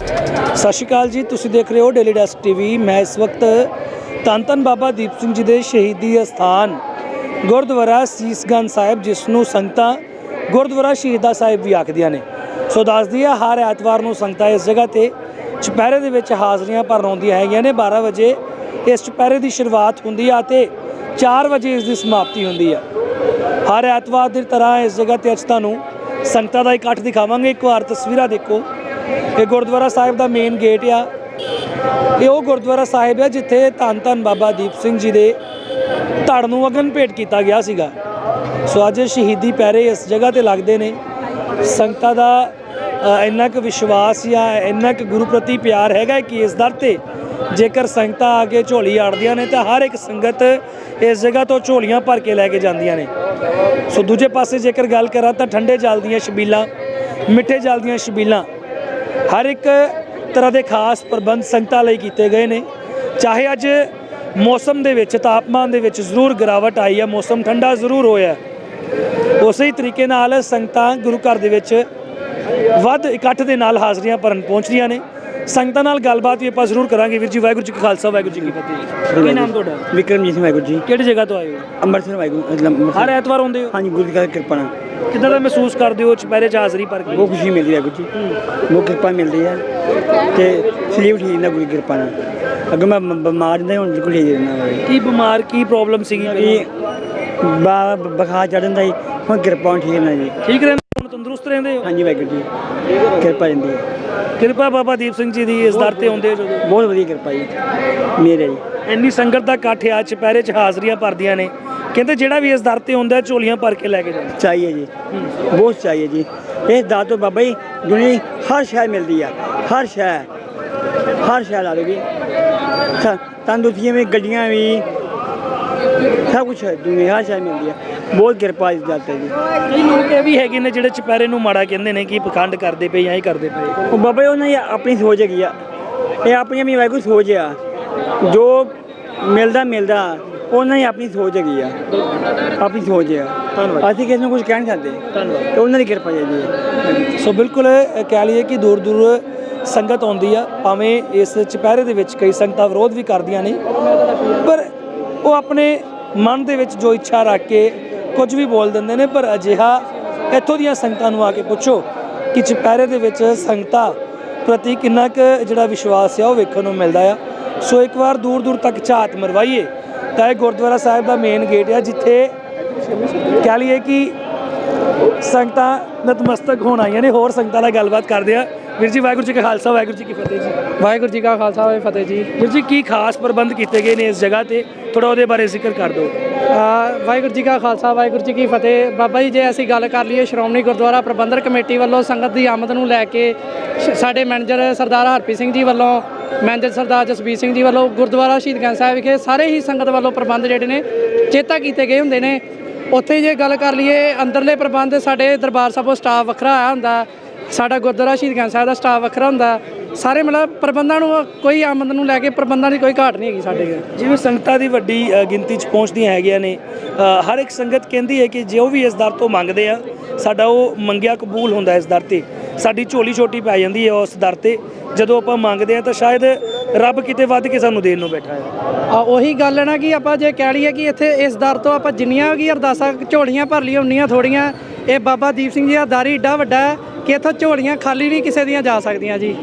ਸਤਿ ਸ਼੍ਰੀ ਅਕਾਲ ਜੀ, ਤੁਸੀਂ ਦੇਖ ਰਹੇ ਹੋ ਡੇਲੀ ਡੈਸਕ ਟੀਵੀ ਮੈਂ ਇਸ ਵਕਤ ਧੰਨ ਧੰਨ ਬਾਬਾ ਦੀਪ ਸਿੰਘ ਜੀ ਦੇ ਸ਼ਹੀਦੀ ਅਸਥਾਨ ਗੁਰਦੁਆਰਾ ਸੀਸਗੰਜ ਸਾਹਿਬ, ਜਿਸ ਨੂੰ ਸੰਗਤਾਂ ਗੁਰਦੁਆਰਾ ਸ਼ਹੀਦਾ ਸਾਹਿਬ ਵੀ ਆਖਦੀਆਂ ਨੇ। ਸੋ ਦੱਸਦੀ ਹੈ ਹਰ ਐਤਵਾਰ ਨੂੰ ਸੰਗਤਾਂ ਇਸ ਜਗ੍ਹਾ ਤੇ ਚੁਪਹਿਰੇ ਦੇ ਵਿੱਚ ਹਾਜ਼ਰੀਆਂ ਭਰਨ ਆਉਂਦੀਆਂ ਹੈਗੀਆਂ ਨੇ। 12 ਵਜੇ ਇਸ ਚੁਪਹਿਰੇ ਦੀ ਸ਼ੁਰੂਆਤ ਹੁੰਦੀ ਆ ਤੇ 4 ਵਜੇ ਇਸ ਦੀ ਸਮਾਪਤੀ ਹੁੰਦੀ ਆ। ਹਰ ਐਤਵਾਰ ਦੀ ਤਰ੍ਹਾਂ ਇਸ ਜਗ੍ਹਾ ਤੇ ਅੱਜ ਤੁਹਾਨੂੰ ਸੰਗਤਾਂ ਦਾ ਇਕੱਠ ਦਿਖਾਵਾਂਗੇ। ਇੱਕ ਵਾਰ ਤਸਵੀਰਾਂ ਦੇਖੋ। ਇਹ ਗੁਰਦੁਆਰਾ ਸਾਹਿਬ ਦਾ ਮੇਨ ਗੇਟ ਆ। ਇਹ ਉਹ ਗੁਰਦੁਆਰਾ ਸਾਹਿਬ ਹੈ ਜਿੱਥੇ ਧੰਨ ਧੰਨ ਬਾਬਾ ਦੀਪ ਸਿੰਘ ਜੀ ਦੇ ਧੜ ਨੂੰ ਅਗਨ ਭੇਟ ਕੀਤਾ ਗਿਆ ਸੀਗਾ। ਸੋ ਅੱਜ ਸ਼ਹੀਦੀ ਪੈਰੇ ਇਸ ਜਗ੍ਹਾ ਤੇ ਲੱਗਦੇ ਨੇ। ਸੰਗਤਾਂ ਦਾ ਇੰਨਾ ਕੁ ਵਿਸ਼ਵਾਸ ਜਾਂ ਇੰਨਾ ਕੁ ਗੁਰੂ ਪ੍ਰਤੀ ਪਿਆਰ ਹੈਗਾ ਕਿ ਇਸ ਦਰ ਤੇ ਜੇਕਰ ਸੰਗਤਾਂ ਆ ਕੇ ਝੋਲੀ ਆੜਦੀਆਂ ਨੇ ਤਾਂ ਹਰ ਇੱਕ ਸੰਗਤ ਇਸ ਜਗ੍ਹਾ ਤੋਂ ਝੋਲੀਆਂ ਭਰ ਕੇ ਲੈ ਕੇ ਜਾਂਦੀਆਂ ਨੇ। ਸੋ ਦੂਜੇ ਪਾਸੇ ਜੇਕਰ ਗੱਲ ਕਰਾਂ ਤਾਂ ਠੰਡੇ ਜਲ ਦੀਆਂ ਛਬੀਲਾਂ, ਮਿੱਠੇ ਜਲ ਦੀਆਂ ਛਬੀਲਾਂ ਹਰ ਇੱਕ ਤਰ੍ਹਾਂ ਦੇ ਖਾਸ ਪ੍ਰਬੰਧ ਸੰਗਤਾਂ ਲਈ ਕੀਤੇ ਗਏ ਨੇ। ਚਾਹੇ ਅੱਜ ਮੌਸਮ ਦੇ ਵਿੱਚ, ਤਾਪਮਾਨ ਦੇ ਵਿੱਚ ਜ਼ਰੂਰ ਗਿਰਾਵਟ ਆਈ ਹੈ, ਮੌਸਮ ਠੰਡਾ ਜ਼ਰੂਰ ਹੋਇਆ ਉਸੇ ਹੀ ਤਰੀਕੇ ਨਾਲ ਸੰਗਤਾਂ ਗੁਰੂ ਘਰ ਦੇ ਵਿੱਚ ਵੱਧ ਇਕੱਠ ਦੇ ਨਾਲ ਹਾਜ਼ਰੀਆਂ ਭਰਨ ਪਹੁੰਚ ਰਹੀਆਂ ਨੇ। ਸੰਗਤਾਂ ਨਾਲ ਗੱਲਬਾਤ ਵੀ ਆਪਾਂ ਜ਼ਰੂਰ ਕਰਾਂਗੇ ਵੀਰ ਜੀ ਵਾਹਿਗੁਰੂ ਜੀ ਕਾ ਖਾਲਸਾ ਵਾਹਿਗੁਰੂ ਜੀ ਕੀ ਫਤਿਹ। ਕੀ ਨਾਮ ਤੁਹਾਡਾ? ਵਿਕਰਮਜੀਤ ਸਿੰਘ ਵਾਹਿਗੁਰੂ ਜੀ। ਕਿਹੜੀ ਜਗ੍ਹਾ ਤੋਂ ਆਏ ਹੋ? ਅੰਮ੍ਰਿਤਸਰ ਵਾਹਿਗੁਰੂ। ਹਰ ਐਤਵਾਰ ਆਉਂਦੇ ਹੋ? ਹਾਂਜੀ ਗੁਰੂ ਦੀ ਕਿਰਪਾ ਨਾਲ। ਕਿੱਦਾਂ ਦਾ ਮਹਿਸੂਸ ਕਰਦੇ ਹੋ? ਚੁਪਹਿਰੇ 'ਚ ਹਾਜ਼ਰੀ ਭਰ ਕੇ? ਬਹੁਤ ਖੁਸ਼ੀ ਮਿਲਦੀ ਹੈ ਵਾਹਿਗੁਰੂ ਜੀ। ਬਹੁਤ ਕਿਰਪਾ ਮਿਲਦੀ ਹੈ। ਤੇ ਸਰੀਰ ਠੀਕ ਨਾ ਗੁਰੂ ਦੀ ਕਿਰਪਾ ਨਾਲ। ਅੱਗੇ ਮੈਂ ਬਿਮਾਰ ਨਹੀਂ ਹੁਣ ਬਿਲਕੁਲ ਠੀਕ ਰਹਿਣਾ ਕੀ ਬਿਮਾਰ ਕੀ ਪ੍ਰੋਬਲਮ ਸੀਗੀ ਇਹ ਬਾ ਬਖਾ ਚੜਨ ਦਾ ਹੀ ਹੁਣ ਕਿਰਪਾ ਠੀਕ ਨਾ ਜੀ। ਠੀਕ ਰਹਿੰਦੇ ਹੋ? ਹੁਣ ਤੰਦਰੁਸਤ ਰਹਿੰਦੇ ਹੋ? ਹਾਂਜੀ ਵਾਹਿਗੁਰੂ ਜੀ। ਕਿਰਪਾ ਰਹਿੰਦੀ ਹੈ। ਕਿਰਪਾ ਬਾਬਾ ਦੀਪ ਸਿੰਘ ਜੀ ਦੀ ਇਸ ਦਰ ਤੇ ਆਉਂਦੇ ਜਦੋਂ। ਬਹੁਤ ਵਧੀਆ ਕਿਰਪਾ ਜੀ ਮੇਰੇ ਜੀ। ਇੰਨੀ ਸੰਗਤ ਦਾ ਇਕੱਠ ਆ ਚੁਪਹਿਰੇ 'ਚ ਹਾਜ਼ਰੀਆਂ ਭਰਦੀਆਂ ਨੇ। ਕਹਿੰਦੇ ਜਿਹੜਾ ਵੀ ਇਸ ਦਰ ਤੇ ਆਉਂਦਾ ਹੈ, ਝੋਲੀਆਂ ਭਰ ਕੇ ਲੈ ਕੇ ਜਾਂਦਾ। ਚਾਹੀਏ ਜੀ ਬਹੁਤ ਚਾਹੀਏ ਜੀ। ਇਹ ਦਾਤੋ ਬਾਬਾ ਜੀ ਦੁਨੀਆ ਦੀ ਹਰ ਸ਼ੈ ਮਿਲਦੀ ਆ ਹਰ ਸ਼ੈ। ਹਰ ਸ਼ੈ ਲਾ ਲਓ ਜੀ। ਤਾਂ- ਤੰਦਰੁਸਤੀਆਂ ਵੀ ਗੱਡੀਆਂ ਵੀ ਸਭ ਕੁਝ ਹੈ ਦੁਨੀਆ ਹਰ ਸ਼ੈ ਮਿਲਦੀ ਆ ਬਹੁਤ ਕਿਰਪਾ ਇਸ ਦਾਤੇ ਦੀ ਕਈ ਲੋਕ ਇਹ ਵੀ ਹੈਗੇ ਨੇ ਜਿਹੜੇ ਚੁਪਹਿਰੇ ਨੂੰ ਮਾੜਾ ਕਹਿੰਦੇ ਨੇ ਕਿ ਪਖੰਡ ਕਰਦੇ ਪਏ ਜਾਂ ਇਹ ਕਰਦੇ ਪਏ। ਉਹ ਬਾਬਾ ਜੀ ਉਹਨਾਂ ਦੀ ਆਪਣੀ ਸੋਚ ਹੈਗੀ ਆ। ਇਹ ਆਪਣੀ ਆਪਣੀ ਵਾਹਿਗੁਰੂ ਸੋਚ ਆ। ਜੋ ਮਿਲਦਾ ਮਿਲਦਾ ਉਹਨਾਂ ਦੀ ਆਪਣੀ ਸੋਚ ਹੈਗੀ ਆ। ਆਪਣੀ ਸੋਚ ਆ। ਧੰਨਵਾਦ। ਅਸੀਂ ਕਿਸੇ ਨੂੰ ਕੁਝ ਕਹਿ ਨਹੀਂ ਸਕਦੇ। ਧੰਨਵਾਦ। ਤੇ ਉਹਨਾਂ ਦੀ ਕਿਰਪਾ ਜੀ ਹੈ ਸੋ ਬਿਲਕੁਲ ਕਹਿ ਲਈਏ ਕਿ ਦੂਰ ਦੂਰ ਸੰਗਤ ਆਉਂਦੀ ਆ। ਭਾਵੇਂ ਇਸ ਚੁਪਹਿਰੇ ਦੇ ਵਿੱਚ ਕਈ ਸੰਗਤਾਂ ਵਿਰੋਧ ਵੀ ਕਰਦੀਆਂ ਨੇ। ਪਰ ਉਹ ਆਪਣੇ ਮਨ ਦੇ ਵਿੱਚ ਜੋ ਇੱਛਾ ਰੱਖ ਕੇ ਕੁਝ ਵੀ ਬੋਲ ਦਿੰਦੇ ਨੇ, ਪਰ ਅਜਿਹਾ ਇੱਥੋਂ ਦੀਆਂ ਸੰਗਤਾਂ ਨੂੰ ਆ ਕੇ ਪੁੱਛੋ ਕਿ ਚੁਪਹਿਰੇ ਦੇ ਵਿੱਚ ਸੰਗਤਾਂ ਪ੍ਰਤੀ ਕਿੰਨਾ ਕੁ ਜਿਹੜਾ ਵਿਸ਼ਵਾਸ ਆ, ਉਹ ਵੇਖਣ ਨੂੰ ਮਿਲਦਾ ਆ। ਸੋ ਇੱਕ ਵਾਰ ਦੂਰ ਦੂਰ ਤੱਕ ਝਾਤ ਮਰਵਾਈਏ। ਤਾਂ ਇਹ ਗੁਰਦੁਆਰਾ ਸਾਹਿਬ ਦਾ ਮੇਨ ਗੇਟ ਆ, ਜਿੱਥੇ ਕਹਿ ਲਈਏ ਕਿ ਸੰਗਤਾਂ ਨਤਮਸਤਕ ਹੋਣ ਆਈਆਂ ਨੇ, ਹੋਰ ਸੰਗਤਾਂ ਨਾਲ ਗੱਲਬਾਤ ਕਰਦੇ ਆ। ਵੀਰ ਜੀ ਵਾਹਿਗੁਰੂ ਜੀ ਕਾ ਖਾਲਸਾ ਵਾਹਿਗੁਰੂ ਜੀ ਕੀ ਫਤਿਹ ਜੀ। ਵਾਹਿਗੁਰੂ ਜੀ ਕਾ ਖਾਲਸਾ ਵਾਹਿਗੁਰੂ ਫਤਿਹ ਜੀ। ਵੀਰ ਜੀ ਕੀ ਖਾਸ ਪ੍ਰਬੰਧ ਕੀਤੇ ਗਏ ਨੇ ਇਸ ਜਗ੍ਹਾ ਤੇ? ਥੋੜਾ ਉਹਦੇ ਬਾਰੇ ਜ਼ਿਕਰ ਕਰ ਦਿਓ। ਅ, ਵਾਹਿਗੁਰੂ ਜੀ ਕਾ ਖਾਲਸਾ ਵਾਹਿਗੁਰੂ ਜੀ ਕੀ ਫਤਿਹ। ਬਾਬਾ ਜੀ ਜੇ ਅਸੀਂ ਗੱਲ ਕਰ ਲਈਏ ਸ਼੍ਰੋਮਣੀ ਗੁਰਦੁਆਰਾ ਪ੍ਰਬੰਧਕ ਕਮੇਟੀ ਵੱਲੋਂ ਸੰਗਤ ਦੀ ਆਮਦ ਨੂੰ ਲੈ ਕੇ ਸ਼- ਸਾਡੇ ਮੈਨੇਜਰ ਸਰਦਾਰ ਹਰਪ੍ਰੀਤ ਸਿੰਘ ਜੀ ਵੱਲੋਂ ਮੈਨੇਜਰ ਸਰਦਾਰ ਜਸਬੀਰ ਸਿੰਘ ਜੀ ਵੱਲੋਂ ਗੁਰਦੁਆਰਾ ਸ਼ਹੀਦਗੰਜ ਸਾਹਿਬ ਵਿਖੇ ਸਾਰੇ ਹੀ ਸੰਗਤ ਵੱਲੋਂ ਪ੍ਰਬੰਧ ਜਿਹੜੇ ਨੇ ਚੇਤਾ ਕੀਤੇ ਗਏ ਹੁੰਦੇ ਨੇ। ਉੱਥੇ ਜੇ ਗੱਲ ਕਰ ਲਈਏ ਅੰਦਰਲੇ ਪ੍ਰਬੰਧ ਸਾਡੇ ਦਰਬਾਰ ਸਾਹਿਬੋਂ ਸਟਾਫ ਵੱਖਰਾ ਆਇਆ ਹੁੰਦਾ। ਸਾਡਾ ਗੁਰਦੁਆਰਾ ਸ਼ਹੀਦਗੰਜ ਸਾਹਿਬ ਦਾ ਸਟਾਫ ਵੱਖਰਾ ਹੁੰਦਾ। ਸਾਰੇ ਮਤਲਬ ਪ੍ਰਬੰਧਾਂ ਨੂੰ ਕੋਈ ਆਮਦ ਨੂੰ ਲੈ ਕੇ ਪ੍ਰਬੰਧਾਂ ਦੀ ਕੋਈ ਘਾਟ ਨਹੀਂ ਹੈਗੀ ਸਾਡੇ ਕੋਲ। ਜਿਵੇਂ ਸੰਗਤਾਂ ਦੀ ਵੱਡੀ ਗਿਣਤੀ 'ਚ ਪਹੁੰਚਦੀਆਂ ਹੈਗੀਆਂ ਨੇ ਹਰ ਇੱਕ ਸੰਗਤ ਕਹਿੰਦੀ ਹੈ ਕਿ ਜੋ ਵੀ ਇਸ ਦਰ ਤੋਂ ਮੰਗਦੇ ਆ ਸਾਡਾ ਉਹ ਮੰਗਿਆ ਕਬੂਲ ਹੁੰਦਾ ਇਸ ਦਰ ਤੇ। ਸਾਡੀ ਝੋਲੀ ਛੋਟੀ ਪੈ ਜਾਂਦੀ ਹੈ ਉਸ ਦਰ ਤੇ। ਜਦੋਂ ਆਪਾਂ ਮੰਗਦੇ ਆ ਤਾਂ ਸ਼ਾਇਦ ਰੱਬ ਕਿਤੇ ਵੱਧ ਕੇ ਸਾਨੂੰ ਦੇਣ ਨੂੰ ਬੈਠਾ ਹੈ। ਆ ਉਹੀ ਗੱਲ ਹੈ ਨਾ ਕਿ ਆਪਾਂ ਜੇ ਕਹਿ ਲਈਏ ਕਿ ਇੱਥੇ ਇਸ ਦਰ ਤੋਂ ਆਪਾਂ ਜਿੰਨੀਆਂ ਵੀ ਅਰਦਾਸਾਂ ਝੋਲੀਆਂ ਭਰ ਲਈਏ ਉਨੀਆਂ ਥੋੜੀਆਂ ਇਹ ਬਾਬਾ ਦੀਪ ਸਿੰਘ ਜੀ ਦਾ ਦਰ ਹੀ ਏਡਾ ਵੱਡਾ ਹੈ ਕਿ ਇੱਥੋਂ ਝੋਲੀਆਂ ਖਾਲੀ ਨਹੀਂ ਕਿਸੇ ਦੀਆਂ ਜਾ ਸਕਦੀਆਂ ਜੀ।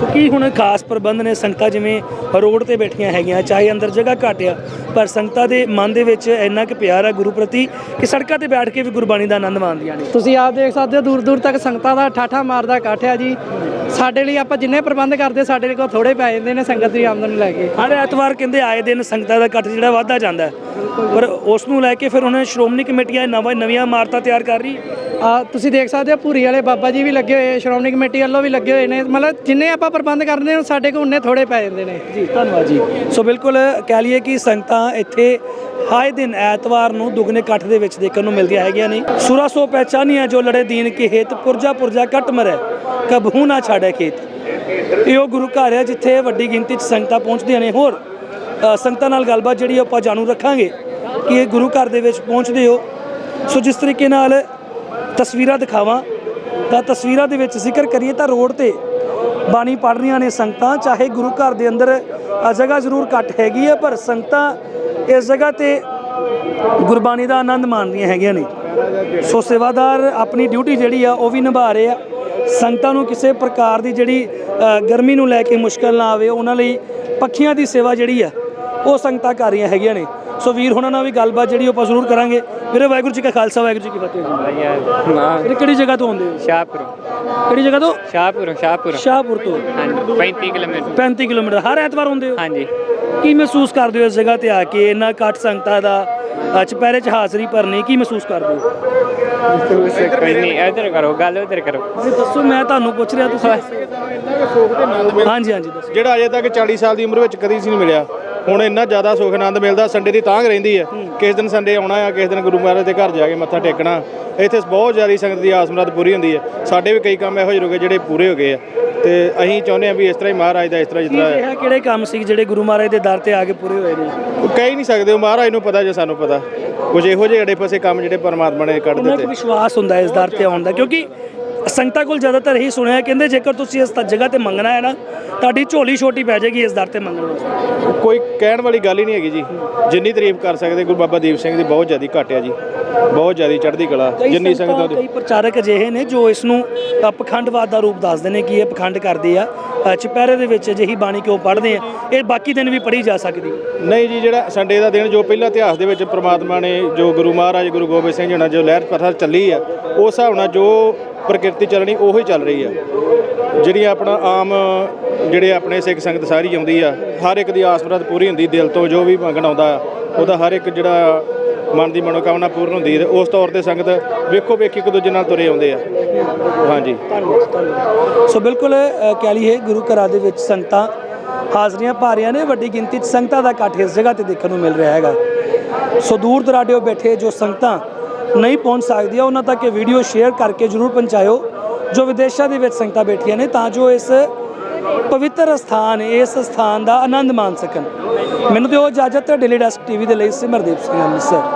ਸੋ ਕੀ ਹੁਣ ਖਾਸ ਪ੍ਰਬੰਧ ਨੇ ਸੰਗਤਾਂ ਜਿਵੇਂ ਰੋਡ ਤੇ ਬੈਠੀਆਂ ਹੈਗੀਆਂ ਚਾਹੇ ਅੰਦਰ ਜਗ੍ਹਾ ਘੱਟ ਆ ਪਰ ਸੰਗਤਾਂ ਦੇ ਮਨ ਦੇ ਵਿੱਚ ਇੰਨਾ ਕੁ ਪਿਆਰ ਆ ਗੁਰੂ ਪ੍ਰਤੀ ਕਿ ਸੜਕਾਂ ਤੇ ਬੈਠ ਕੇ ਵੀ ਗੁਰਬਾਣੀ ਦਾ ਆਨੰਦ ਮਾਣਦੀਆਂ ਨੇ। ਤੁਸੀਂ ਆਪ ਦੇਖ ਸਕਦੇ ਹੋ ਦੂਰ ਦੂਰ ਤੱਕ ਸੰਗਤਾਂ ਦਾ ਠਾਠਾ ਮਾਰਦਾ ਇਕੱਠ ਹੈ ਜੀ। ਸਾਡੇ ਲਈ ਆਪਾਂ ਜਿੰਨੇ ਪ੍ਰਬੰਧ ਕਰਦੇ ਸਾਡੇ ਕੋਲ ਥੋੜੇ ਪੈ ਜਾਂਦੇ ਨੇ ਸੰਗਤ ਦੀ ਆਮਦਨ ਨੂੰ ਲੈ ਕੇ। ਹਰ ਐਤਵਾਰ ਕਹਿੰਦੇ ਆਏ ਦਿਨ ਸੰਗਤਾਂ ਦਾ ਇਕੱਠ ਜਿਹੜਾ ਵੱਧਦਾ ਜਾਂਦਾ। ਪਰ ਉਸ ਨੂੰ ਲੈ ਕੇ ਫਿਰ ਉਹਨਾਂ ਨੇ ਸ਼੍ਰੋਮਣੀ ਕਮੇਟੀਆਂ ਨਵਾਂ ਨਵੀਆਂ ਇਮਾਰਤਾਂ ਤਿਆਰ ਕਰ ਰਹੀ। ਆ ਤੁਸੀਂ ਦੇਖ ਸਕਦੇ ਹੋ ਭੂਰੀ ਵਾਲੇ ਬਾਬਾ ਜੀ ਵੀ ਲੱਗੇ ਹੋਏ ਸ਼੍ਰੋਮਣੀ ਕਮੇਟੀ ਵੱਲੋਂ ਵੀ ਲੱਗੇ ਹੋਏ ਨੇ। ਮਤਲਬ ਜਿੰਨੇ ਆਪਾਂ ਪ੍ਰਬੰਧ ਕਰਦੇ ਹਾਂ ਸਾਡੇ ਕੋਲ ਉਨੇ ਥੋੜੇ ਪੈ ਜਾਂਦੇ ਨੇ। ਜੀ ਧੰਨਵਾਦ ਜੀ। ਸੋ ਬਿਲਕੁਲ ਕਹਿ ਲਈਏ ਕਿ ਸੰਗਤਾਂ ਇੱਥੇ ਹਾਏ ਦਿਨ ਐਤਵਾਰ ਨੂੰ ਦੁਗਨੇ ਇਕੱਠ ਦੇ ਵਿੱਚ ਦੇਖਣ ਨੂੰ ਮਿਲਦੀਆਂ ਹੈਗੀਆਂ ਨੇ। ਸੁਰਾ ਸੋ ਪਹਿਚਾਨੀਆਂ ਜੋ ਲੜੇ ਦੀਨ ਕੇ ਹੇਤ, ਪੁਰਜਾ ਪੁਰਜਾ ਕੱਟ ਮਰੈ ਕਬਹੂ ਨਾ ਛਾੜੇ ਖੇਤ। ਇਹ ਉਹ ਗੁਰੂ ਘਰ ਹੈ ਜਿੱਥੇ ਵੱਡੀ ਗਿਣਤੀ 'ਚ ਸੰਗਤਾਂ ਪਹੁੰਚਦੀਆਂ ਨੇ। ਹੋਰ ਸੰਗਤਾਂ ਨਾਲ ਗੱਲਬਾਤ ਜਿਹੜੀ ਆਪਾਂ ਜਾਣੂ ਰੱਖਾਂਗੇ ਕਿ ਇਹ ਗੁਰੂ ਘਰ ਦੇ ਵਿੱਚ ਪਹੁੰਚਦੇ ਹੋ। ਸੋ ਜਿਸ ਤਰੀਕੇ ਨਾਲ ਤਸਵੀਰਾਂ ਦਿਖਾਵਾਂ, ਤਾਂ ਤਸਵੀਰਾਂ ਦੇ ਵਿੱਚ ਜ਼ਿਕਰ ਕਰੀਏ ਤਾਂ ਰੋਡ ਤੇ ਬਾਣੀ ਪੜ੍ਹ ਰਹੀਆਂ ਨੇ ਸੰਗਤਾਂ, ਚਾਹੇ ਗੁਰੂ ਘਰ ਦੇ ਅੰਦਰ ਜਗ੍ਹਾ ਜ਼ਰੂਰ ਘੱਟ ਹੈਗੀ ਹੈ, ਪਰ ਸੰਗਤਾਂ ਇਸ ਜਗ੍ਹਾ ਤੇ ਗੁਰਬਾਣੀ ਦਾ ਆਨੰਦ ਮਾਣ ਰਹੀਆਂ ਹੈਗੀਆਂ ਨੇ। ਸੋ ਸੇਵਾਦਾਰ ਆਪਣੀ ਡਿਊਟੀ ਜਿਹੜੀ ਆ ਉਹ ਵੀ ਨਿਭਾ ਰਹੇ ਆ। ਸੰਗਤਾਂ ਨੂੰ ਕਿਸੇ ਪ੍ਰਕਾਰ ਦੀ ਜਿਹੜੀ ਗਰਮੀ ਨੂੰ ਲੈ ਕੇ ਮੁਸ਼ਕਲ ਨਾ ਆਵੇ ਉਹਨਾਂ ਲਈ ਪੱਖੀਆਂ ਦੀ ਸੇਵਾ ਜਿਹੜੀ ਆ ਉਹ ਸੰਗਤਾਂ ਕਰ ਰਹੀਆਂ ਹੈਗੀਆਂ ਨੇ। ਸੋ ਵੀਰ ਹੁਣਾਂ ਨਾਲ ਵੀ ਗੱਲਬਾਤ ਜਿਹੜੀ ਉਹ ਜ਼ਰੂਰ ਕਰਾਂਗੇ। ਵੀਰੇ ਵਾਹਿਗੁਰੂ ਜੀ ਕਾ ਖਾਲਸਾ ਵਾਹਿਗੁਰੂ ਜੀ ਕੀ ਫਤਿਹ ਜੀ। ਕਿਹੜੀ ਜਗ੍ਹਾ ਤੋਂ ਆਉਂਦੇ ਹੋ? ਸ਼ਾਹਪੁਰ। ਕਿਹੜੀ ਜਗ੍ਹਾ ਤੋਂ? ਸ਼ਾਹਪੁਰ ਸ਼ਾਹਪੁਰ। ਸ਼ਾਹਪੁਰ ਤੋਂ। ਹਾਂਜੀ 35 ਕਿਲੋਮੀਟਰ। 35 ਕਿਲੋਮੀਟਰ। ਹਰ ਐਤਵਾਰ ਆਉਂਦੇ ਹੋ? ਹਾਂਜੀ। ਕੀ ਮਹਿਸੂਸ ਕਰਦੇ ਹੋ ਇਸ ਜਗ੍ਹਾ ਤੇ ਆ ਕੇ? ਇੰਨਾ ਘੱਟ ਸੰਗਤਾਂ ਦਾ ਚੁਪਹਿਰੇ 'ਚ ਹਾਜ਼ਰੀ ਭਰਨੀ ਕੀ ਮਹਿਸੂਸ ਕਰਦੇ ਹੋ? ਤੁਸੀਂ ਕੋਈ ਨਹੀਂ ਇੱਧਰ ਕਰੋ ਗੱਲ ਉੱਧਰ ਕਰੋ। ਤੁਸੀਂ ਦੱਸੋ ਮੈਂ ਤੁਹਾਨੂੰ ਪੁੱਛ ਰਿਹਾ ਤੁਸੀਂ। ਹਾਂਜੀ ਹਾਂਜੀ ਦੱਸੋ। ਜਿਹੜਾ ਅਜੇ ਤੱਕ 40 ਸਾਲ ਦੀ ਉਮਰ ਵਿੱਚ ਕਦੀ ਸੀ ਨਹੀਂ ਮਿਲਿਆ ਹੁਣ ਇੰਨਾ ਜ਼ਿਆਦਾ ਸੁਖ ਆਨੰਦ ਮਿਲਦਾ ਸੰਡੇ ਦੀ ਤਾਂਘ ਰਹਿੰਦੀ ਹੈ। ਕਿਸ ਦਿਨ ਸੰਡੇ ਆਉਣਾ ਆ ਕਿਸ ਦਿਨ ਗੁਰੂ ਮਹਾਰਾਜ ਦੇ ਘਰ ਜਾ ਕੇ ਮੱਥਾ ਟੇਕਣਾ ਇੱਥੇ ਬਹੁਤ ਜ਼ਿਆਦਾ ਸੰਗਤ ਦੀ ਆਸ ਮੁਰਾਦ ਪੂਰੀ ਹੁੰਦੀ ਹੈ। ਸਾਡੇ ਵੀ ਕਈ ਕੰਮ ਇਹੋ ਜਿਹੇ ਰੁਕੇ ਜਿਹੜੇ ਪੂਰੇ ਹੋ ਗਏ ਆ। ਤੇ ਅਸੀਂ ਚਾਹੁੰਦੇ ਆ ਵੀ ਇਸ ਤਰ੍ਹਾਂ ਹੀ ਮਹਾਰਾਜ ਦਾ ਇਸ ਤਰ੍ਹਾਂ ਜਿਸ ਤਰ੍ਹਾਂ ਰਿਹਾ ਕਿਹੜੇ ਕੰਮ ਸੀ ਜਿਹੜੇ ਗੁਰੂ ਮਹਾਰਾਜ ਦੇ ਦਰ ਤੇ ਆ ਕੇ ਪੂਰੇ ਹੋਏ ਨੇ? ਕਹਿ ਹੀ ਨਹੀਂ ਸਕਦੇ ਉਹ ਮਹਾਰਾਜ ਨੂੰ ਪਤਾ ਜੇ ਸਾਨੂੰ ਪਤਾ। ਕੁਝ ਇਹੋ ਜਿਹੇ ਅੜੇ ਪਾਸੇ ਕੰਮ ਜਿਹੜੇ ਪਰਮਾਤਮਾ ਨੇ ਕੱਢ ਉਹਨਾਂ ਦਿੱਤੇ। ਨੂੰ ਵਿਸ਼ਵਾਸ ਹੁੰਦਾ ਇਸ ਦਰ ਤੇ ਆਉਣ ਦਾ ਕਿਉਂਕਿ ਸੰਗਤਾਂ ਕੋਲ ਜ਼ਿਆਦਾਤਰ ਇਹੀ ਸੁਣਿਆ ਕਹਿੰਦੇ ਜੇਕਰ ਤੁਸੀਂ ਇਸ ਜਗ੍ਹਾ ਤੇ ਮੰਗਣਾ ਹੈ ਨਾ ਤੁਹਾਡੀ ਝੋਲੀ ਛੋਟੀ ਪੈ ਜਾਏਗੀ ਇਸ ਦਰ ਤੇ ਮੰਗਣ ਵਾਸਤੇ। ਕੋਈ ਕਹਿਣ ਵਾਲੀ ਗੱਲ ਹੀ ਨਹੀਂ ਹੈਗੀ ਜੀ। ਜਿੰਨੀ ਤਾਰੀਫ ਕਰ ਸਕਦੇ ਗੁਰੂ ਬਾਬਾ ਦੀਪ ਸਿੰਘ ਦੀ ਬਹੁਤ ਜ਼ਿਆਦਾ ਘੱਟ ਆ ਜੀ। ਬਹੁਤ ਜ਼ਿਆਦਾ ਚੜ੍ਹਦੀ ਕਲਾ ਜਿੰਨੀ ਸੰਗਤਾਂ, ਕਈ ਪ੍ਰਚਾਰਕ ਅਜਿਹੇ ਨੇ ਜੋ ਇਸ ਨੂੰ ਪਖੰਡਵਾਦ ਦਾ ਰੂਪ ਦੱਸਦੇ ਨੇ ਕਿ ਇਹ ਪਖੰਡ ਕਰਦੇ ਆ। ਚੁਪਹਿਰੇ ਦੇ ਵਿੱਚ ਅਜਿਹੀ ਬਾਣੀ ਕਿਉਂ ਪੜ੍ਹਦੇ ਆ? ਇਹ ਬਾਕੀ ਦਿਨ ਵੀ ਪੜ੍ਹੀ ਜਾ ਸਕਦੀ। ਨਹੀਂ ਜੀ, ਜਿਹੜਾ ਸੰਡੇ ਦਾ ਦਿਨ ਜੋ ਪਹਿਲਾ ਇਤਿਹਾਸ ਦੇ ਵਿੱਚ ਪ੍ਰਮਾਤਮਾ ਨੇ ਜੋ ਗੁਰੂ ਮਹਾਰਾਜ, ਗੁਰੂ ਗੋਬਿੰਦ ਸਿੰਘ ਜੀ ਨਾਲ ਜੋ ਲਹਿਰ ਪ੍ਰਥਾ ਚੱਲੀ ਆ, ਉਸ ਹਿਸਾਬ ਨਾਲ ਜੋ ਪ੍ਰਕਿਰਤੀ ਚੱਲਣੀ, ਉਹੀ ਚੱਲ ਰਹੀ ਆ। ਜਿਹੜੀ ਆਪਣਾ ਆਮ ਜਿਹੜੇ ਆਪਣੇ ਸਿੱਖ ਸੰਗਤ ਸਾਰੀ ਆਉਂਦੀ ਆ, ਹਰ ਇੱਕ ਦੀ ਆਸ ਮੁਰਾਦ ਪੂਰੀ ਹੁੰਦੀ, ਦਿਲ ਤੋਂ ਜੋ ਵੀ ਮੰਗਣ ਆਉਂਦਾ, ਉਹਦਾ ਹਰ ਇੱਕ ਜਿਹੜਾ ਮਨ ਦੀ ਮਨੋਕਾਮਨਾ ਪੂਰਨ ਹੁੰਦੀ ਹੈ ਤੇ ਉਸ ਤੌਰ ਤੇ ਸੰਗਤ ਵੇਖੋ ਵੇਖੀ ਇੱਕ ਦੂਜੇ ਨਾਲ ਤੁਰੇ ਆਉਂਦੇ ਆ। ਹਾਂਜੀ। ਧੰਨਵਾਦ ਧੰਨਵਾਦ ਸੋ ਬਿਲਕੁਲ ਅ, ਕਹਿ ਲਈਏ ਗੁਰੂ ਘਰਾਂ ਦੇ ਵਿੱਚ ਸੰਗਤਾਂ ਹਾਜ਼ਰੀਆਂ ਭਰ ਰਹੀਆਂ ਨੇ ਵੱਡੀ ਗਿਣਤੀ 'ਚ ਸੰਗਤਾਂ ਦਾ ਇਕੱਠ ਇਸ ਜਗ੍ਹਾ ਤੇ ਦੇਖਣ ਨੂੰ ਮਿਲ ਰਿਹਾ ਹੈਗਾ। ਸੋ ਦੂਰ ਦਰਾਡਿਓ ਬੈਠੇ ਜੋ ਸੰਗਤਾਂ ਨਹੀਂ ਪਹੁੰਚ ਸਕਦੀਆਂ ਉਹਨਾਂ ਤੱਕ ਇਹ ਵੀਡੀਓ ਸ਼ੇਅਰ ਕਰਕੇ ਜਰੂਰ ਪਹੁੰਚਾਇਓ ਜੋ ਵਿਦੇਸ਼ਾਂ ਦੇ ਵਿੱਚ ਸੰਗਤਾਂ ਬੈਠੀਆਂ ਨੇ ਤਾਂ ਜੋ ਇਸ ਪਵਿੱਤਰ ਸਥਾਨ ਇਸ ਸਥਾਨ ਦਾ ਆਨੰਦ ਮਾਣ ਸਕਣ। ਮੈਨੂੰ ਦਿਓ ਇਜਾਜ਼ਤ ਡੇਲੀ ਡਸਕ ਟੀਵੀ ਦੇ ਲਈ ਸਿਮਰਦੀਪ ਸਿੰਘ ਅੰਮ੍ਰਿਤਸਰ।